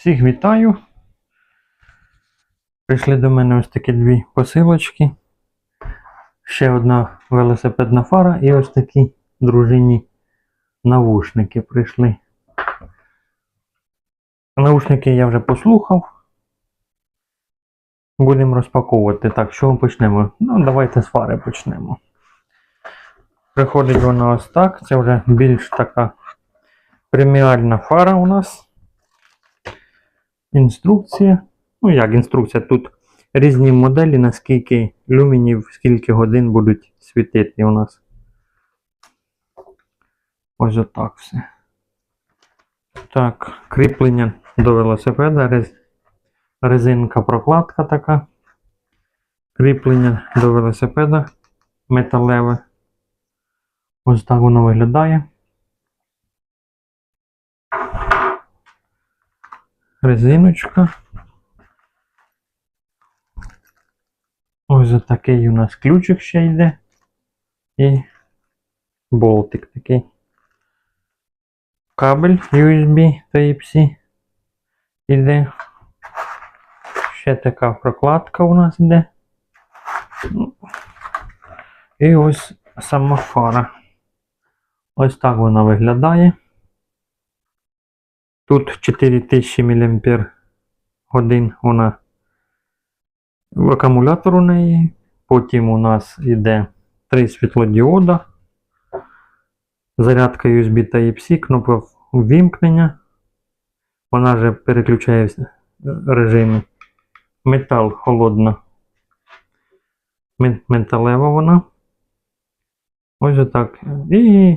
Всіх вітаю. Прийшли до мене ось такі дві посилочки. Ще одна велосипедна фара і ось такі дружині навушники прийшли. Навушники я вже послухав. Будемо розпаковувати. Так, що почнемо? Ну, давайте з фари почнемо. Приходить вона ось так. Це вже більш така преміальна фара у нас. Інструкція. Ну, як інструкція? Тут різні моделі, наскільки люмінів, скільки годин будуть світити у нас. Ось отак все. Так, кріплення до велосипеда, рез... резинка прокладка така. Кріплення до велосипеда металеве. Ось так воно виглядає. Резиночка. Ось такий у нас ключик ще йде. І болтик такий. Кабель USB Type-C іде. Ще така прокладка у нас йде. І ось сама фара. Ось так вона виглядає. Тут 4000 мАч вона в акумулятор у неї. Потім у нас йде 3 світлодіода. Зарядка USB Type-C, кнопка ввімкнення. Вона же переключає режими. Метал холодна. Металева вона. Ось отак. І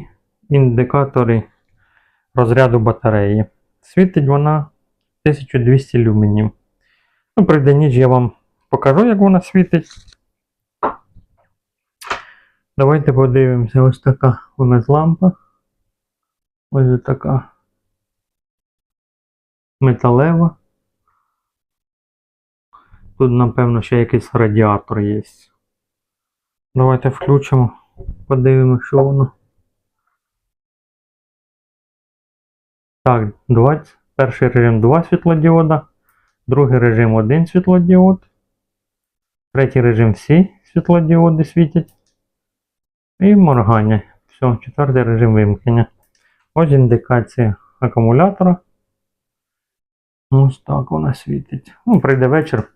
індикатори розряду батареї. Світить вона 1200 люменів. Ну, прийде ніч я вам покажу, як вона світить. Давайте подивимося, ось така у нас лампа. Ось така металева. Тут, напевно, ще якийсь радіатор є. Давайте включимо, подивимося, що воно. Так, 20. Перший режим 2 світлодіода, другий режим 1 світлодіод, третій режим всі світлодіоди світять. І моргання. Все, четвертий режим вимкнення. Ось індикація акумулятора. Ось так вона світить. Ну, прийде вечір.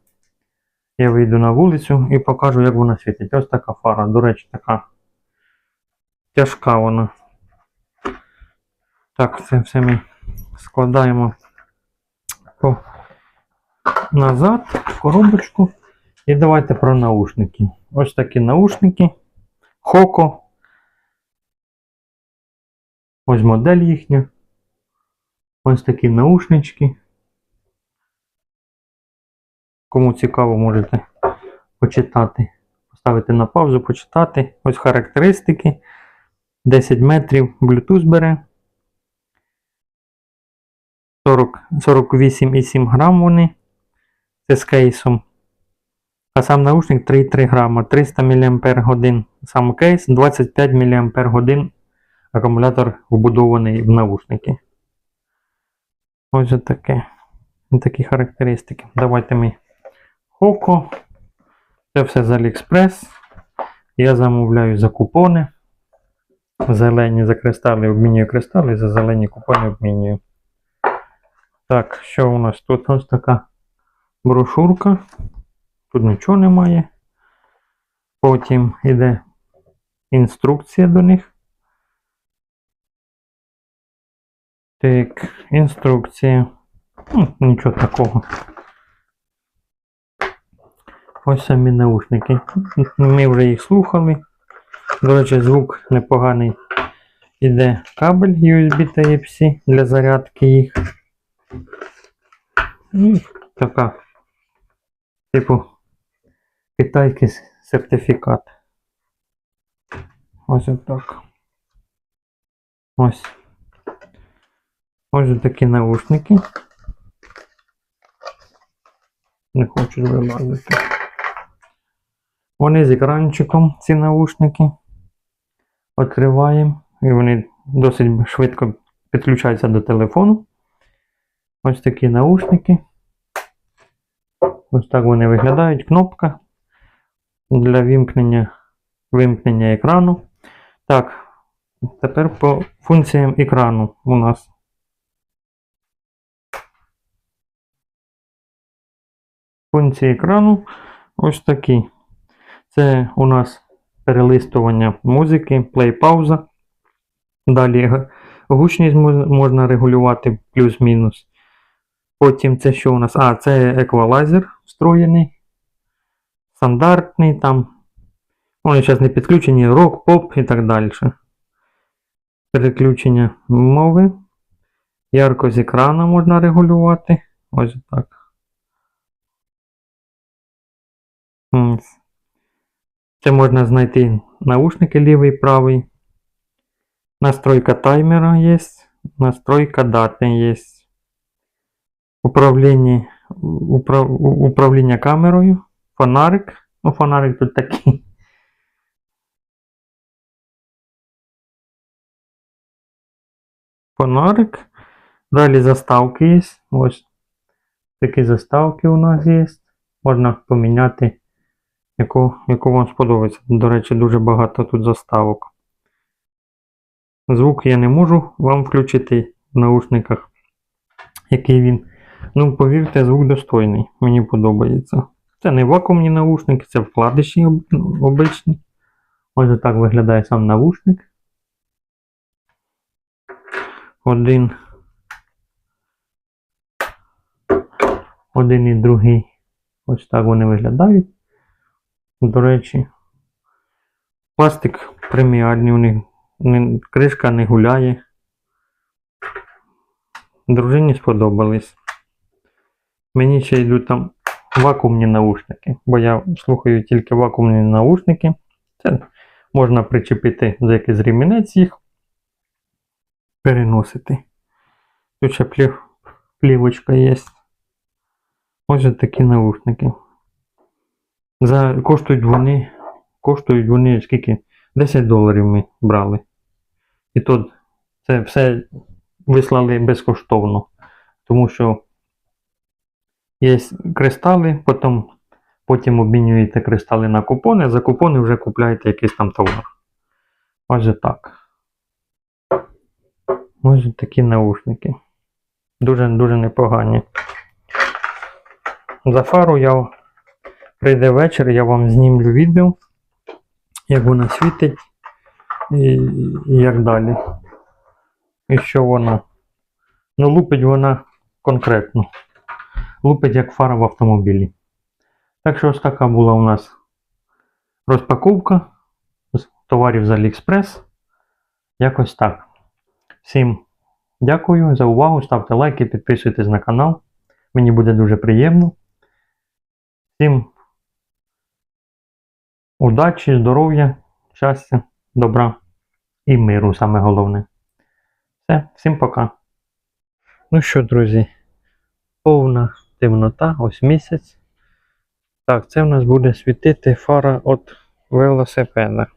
Я вийду на вулицю і покажу, як вона світить. Ось така фара, до речі, така тяжка вона. Так, це все ми складаємо назад в коробочку. І давайте про наушники. Ось такі наушники. Хоко. Ось модель їхня. Ось такі наушнички. Кому цікаво, можете почитати. Поставити на паузу, почитати. Ось характеристики. 10 метрів Bluetooth бере. 40, 48,7 грам вони. Це з кейсом. А сам наушник 3,3 грама, 300 мАч сам кейс, 25 мАч акумулятор вбудований в наушники. Ось таке. Такі характеристики. Давайте ми Хоко. Це все з AliExpress. Я замовляю за купони. Зелені за кристали обмінюю кристали, за зелені купони обмінюю. Так, що у нас тут? Ось така брошурка. Тут нічого немає. Потім йде інструкція до них. Так, інструкція. Ну, нічого такого. Ось самі наушники. Ми вже їх слухали. До речі, звук непоганий. Іде кабель USB Type-C для зарядки їх. Така, типу, китайський сертифікат. Ось отак. Ось. Ось такі наушники. Не хочуть вилазити. Вони з екранчиком, ці наушники. Відкриваємо. І вони досить швидко підключаються до телефону. Ось такі наушники. Ось так вони виглядають. Кнопка для вимкнення, вимкнення екрану. Так, тепер по функціям екрану у нас. Функції екрану ось такі. Це у нас перелистування музики, плей-пауза. Далі гучність можна регулювати плюс-мінус. Потім це що у нас? А, це еквалайзер встроєний. Стандартний там. Вони зараз не підключені, рок, поп і так далі. Переключення мови. Яркость екрана можна регулювати. Ось так. Це можна знайти наушники лівий правий. Настройка таймера є. Настройка дати є. Управління, управ, управління камерою. Фонарик. Ну, фонарик тут такий. Фонарик. Далі заставки є. Ось такі заставки у нас є. Можна поміняти, яку, яку вам сподобається. До речі, дуже багато тут заставок. Звук я не можу вам включити в наушниках, який він. Ну, повірте, звук достойний. Мені подобається. Це не вакуумні наушники, це вкладиші обичні. Ось так виглядає сам наушник. Один. Один і другий. Ось так вони виглядають. До речі, пластик преміальний у них. Кришка не гуляє. Дружині сподобались. Мені ще йдуть там вакуумні наушники, бо я слухаю тільки вакуумні наушники. Це можна причепити за якийсь ремінець їх, переносити. Тут ще плів, плівочка є. Ось такі наушники. За, коштують вони, коштують вони скільки? 10 доларів ми брали. І тут це все вислали безкоштовно. Тому що є кристали, потім, потім обмінюєте кристали на купони, за купони вже купляєте якийсь там товар. Ось так. Ось такі наушники. Дуже-дуже непогані. За фару я прийде вечір, я вам знімлю відео, як вона світить і, і як далі. І що вона. Ну, лупить вона конкретно. Лупить як фара в автомобілі. Так що ось така була у нас розпаковка товарів з AliExpress. Якось так. Всім дякую за увагу. Ставте лайки, підписуйтесь на канал. Мені буде дуже приємно. Всім удачі, здоров'я, щастя, добра і миру, саме головне. Все, всім пока. Ну що, друзі, повна темнота, ось місяць. Так, це в нас буде світити фара від велосипеда.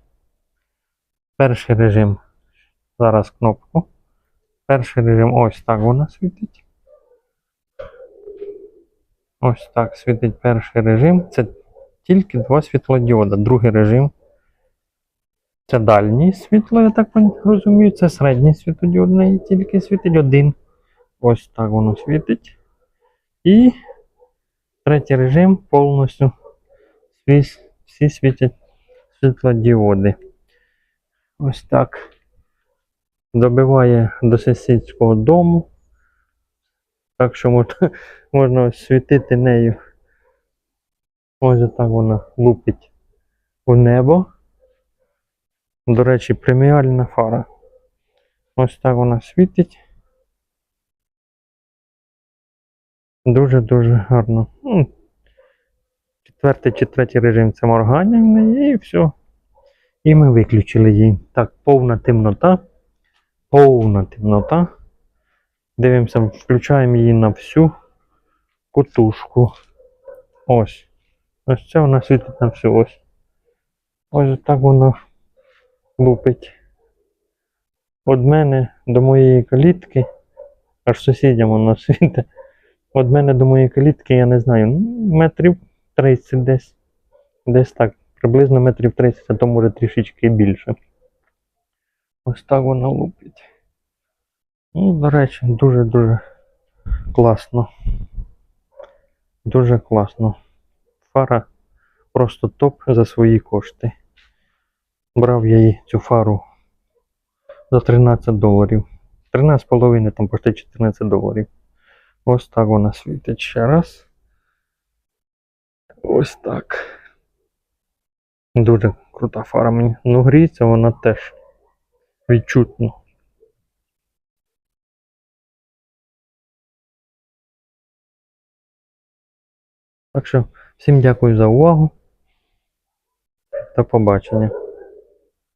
Перший режим. Зараз кнопку. Перший режим ось так вона світить. Ось так світить перший режим. Це тільки два світлодіода. Другий режим. Це дальнє світло, я так розумію. Це середнє світлодіодне і тільки світить один. Ось так воно світить. І третій режим повністю всі, світять світлодіоди. Ось так. Добиває до сусідського дому. Так що можна, можна світити нею. Ось так вона лупить у небо. До речі, преміальна фара. Ось так вона світить. Дуже-дуже гарно. Ну, Четвертий чи третій режим це моргання і все. І ми виключили її. Так, повна темнота. Повна темнота. Дивимося, включаємо її на всю кутушку. Ось. Ось це вона світить на всю ось. Ось так вона лупить. Від мене до моєї калітки Аж сусідям воно світить. От мене до моєї калітки, я не знаю, метрів 30 десь. Десь так. Приблизно метрів 30, а то може трішечки більше. Ось так вона лупить. Ну, до речі, дуже-дуже класно. Дуже класно. Фара просто топ за свої кошти. Брав я її цю фару за 13 доларів. 13,5 там почти 14 доларів. Ось так вона світить ще раз. Ось так. Дуже крута фара мені. Ну, гріється вона теж відчутно. Так що всім дякую за увагу. До побачення.